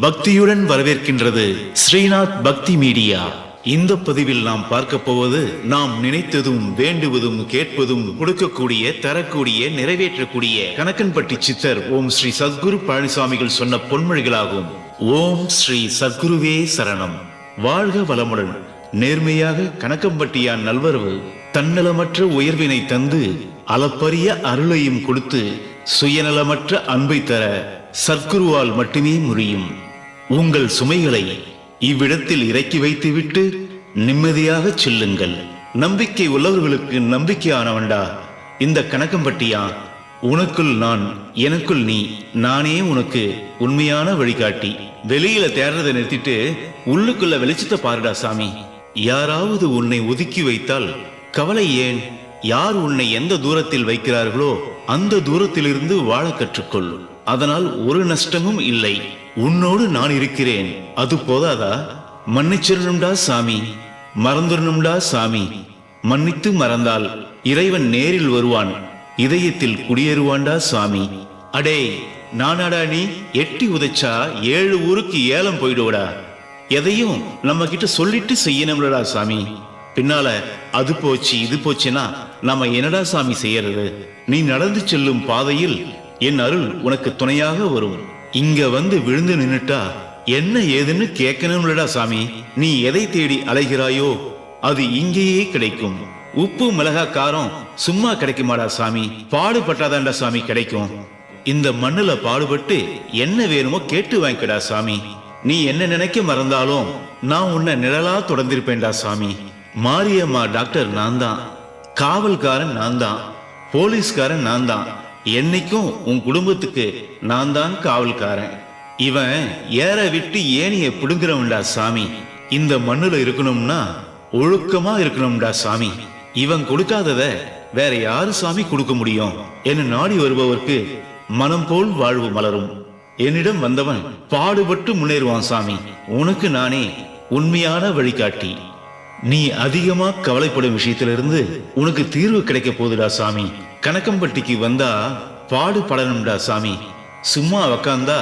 பக்தியுடன் வரவேற்கின்றது ஸ்ரீநாத் பக்தி மீடியா. இந்த பதிவில் நாம் பார்க்க போவது நாம் நினைத்ததும் வேண்டுவதும் கேட்பதும் கொடுக்கக்கூடிய தரக்கூடிய நிறைவேற்றக்கூடிய கணக்கன்பட்டி சித்தர் ஓம் ஸ்ரீ சத்குரு பழனிசாமிகள் சொன்ன பொன்மொழிகளாகும். ஓம் ஸ்ரீ சத்குருவே சரணம். வாழ்க வளமுடன். நேர்மையாக கணக்கம்பட்டியான் நல்வரவு தன்னலமற்ற உயர்வினை தந்து அளப்பரிய அருளையும் கொடுத்து சுயநலமற்ற அன்பை தர சத்குருவால் மட்டுமே முடியும் உங்கள் சுமைகளை இவ்விடத்தில் இறக்கி வைத்துவிட்டு நிம்மதியாக செல்லுங்கள். நம்பிக்கை உள்ளவர்களுக்கு நம்பிக்கையானவன்டா. இந்த கணக்கம்பட்டியா உனக்குள் நான் எனக்குள் நீ நானே உனக்கு உண்மையான வழிகாட்டி. வெளியில தேடுறதை நிறுத்திட்டு உள்ளுக்குள்ள வெளிச்சத்தை பாருடா சாமி. யாராவது உன்னை ஒதுக்கி வைத்தால் கவலை ஏன்? யார் உன்னை எந்த தூரத்தில் வைக்கிறார்களோ அந்த தூரத்திலிருந்து வாழ கற்றுக்கொள். அதனால் ஒரு நஷ்டமும் இல்லை. உன்னோடு நான் இருக்கிறேன். அது போதாதா? மன்னிச்சிடணும்டா சாமி. மறந்துடணும்டா சாமி. மன்னித்து மறந்தால் இறைவன் நேரில் வருவான். இதயத்தில் குடியேறுவான்டா சாமி. அடே நானாடா நீ? எட்டி உதைச்சா ஏழு ஊருக்கு ஏலம் போயிடுவடா. எதையும் நம்ம கிட்ட சொல்லிட்டு செய்யணும்லடா சாமி. பின்னால அது போச்சு இது போச்சுன்னா நாம என்னடா சாமி செய்யறது? நீ நடந்து செல்லும் பாதையில் என் அருள் உனக்கு துணையாக வரும். இங்க வந்து விழுந்து நின்னுட்டா என்ன ஏதுன்னு கேட்கணும்லடா சாமி. நீ எதை தேடி அலைகிறாயோ அது இங்கேயே கிடைக்கும். உப்பு மிளகா காரம் சும்மா கிடைக்குமாடா சாமி. பாடுபட்டாதான்டா சாமி கிடைக்கும். இந்த மண்ணுல பாடுபட்டு என்ன வேணுமோ கேட்டு வாங்கிக்கடா சாமி. நீ என்ன நினைக்க மறந்தாலும் நான் உன்னை நிழலா தொடர்ந்திருப்பேன்டா சாமி. மாரியம்மா டாக்டர் நான் தான் காவல்காரன் நான் தான் போலீஸ்காரன் நான் தான் என்னைக்கும் உன் குடும்பத்துக்கு நான் தான் காவல்காரன். இவன் ஏற விட்டு ஏனிய பிடுங்குறவன்டா சாமி. இந்த மண்ணுல இருக்கணும்னா ஒழுக்கமா இருக்கணும்டா சாமி. இவன் கொடுக்காதத வேற யாரு சாமி கொடுக்க முடியும்? என்ன நாடி வருபவர்க்கு மனம் போல் வாழ்வு மலரும். என்னிடம் வந்தவன் பாடுபட்டு முன்னேறுவான் சாமி. உனக்கு நானே உண்மையான வழிகாட்டி. நீ அதிகமா கவலைப்படும் விஷயத்திலிருந்து உனக்கு தீர்வு கிடைக்க போகுதுடா சாமி. கணக்கம்பட்டிக்கு வந்தா பாடுபடணும்டா சாமி. சும்மா உக்காந்தா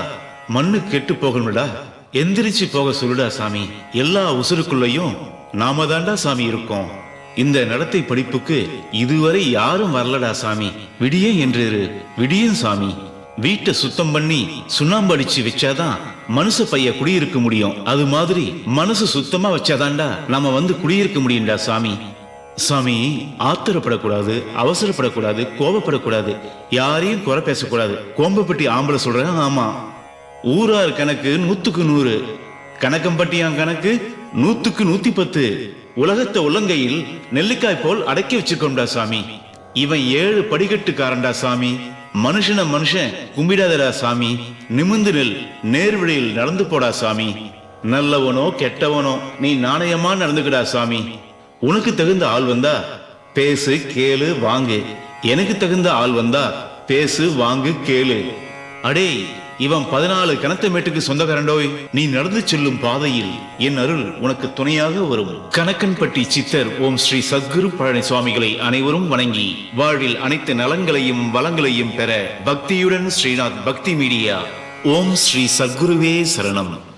மண்ணு கெட்டு போகணும்டா. எந்திரிச்சு போக சொல்லுடா சாமி. எல்லா உசுருக்குள்ளயும் நாம தாண்டா சாமி இருக்கோம். இந்த நடத்தை படிப்புக்கு இதுவரை யாரும் வரலடா சாமி. விடியே என்றிரு. விடியும் சாமி. வீட்டை சுத்தம் பண்ணி சுண்ணாம்பு அடிச்சு வச்சாதான் மனுஷ பைய குடியிருக்க முடியும். அது மாதிரி மனசு சுத்தமா வச்சாதான்டா நம்ம வந்து குடியிருக்க முடியும்டா சாமி. சாமி ஆத்திரப்படக்கூடாது அவசரப்படக்கூடாது கோபப்படக்கூடாது யாரையும் குறை பேசக்கூடாது. கோம்பப்பட்டி ஆம்பளை சொல்றேன் ஆமா. ஊரார் கணக்கு நூத்துக்கு நூறு கணக்கம்பட்டியான் கணக்கு நூத்துக்கு நூத்தி பத்து உலகத்தை உள்ளங்கையில் நெல்லிக்காய் போல் அடக்கி வச்சிருக்கோம்டா சாமி. இவன் ஏழு படிக்கட்டுக்காரன்டா சாமி. மனுஷன மனுஷன் கும்பிடாதடா சாமி. நிமிந்து நில். நேர்வழியில் நடந்து போடா சாமி. நல்லவனோ கெட்டவனோ நீ நாணயமா நடந்துக்கடா சாமி. உனக்கு தகுந்த ஆள் வந்தா பேசு கேளு வாங்கு. எனக்கு தகுந்த ஆள் வந்தா பேசு வாங்கு கேளு. அடே இவன் பதினாலு கணத்த மேட்டுக்கு சொந்தக்காரண்டோய் நீ நடந்து செல்லும் பாதையில் என் அருள் உனக்கு துணையாக வரும். கணக்கன்பட்டி சித்தர் ஓம் ஸ்ரீ சத்குரு பழனி சுவாமிகளை அனைவரும் வணங்கி வாழ்வில் அனைத்து நலங்களையும் வளங்களையும் பெற பக்தியுடன் ஸ்ரீநாத் பக்தி மீடியா ஓம் ஸ்ரீ சத்குருவே சரணம்.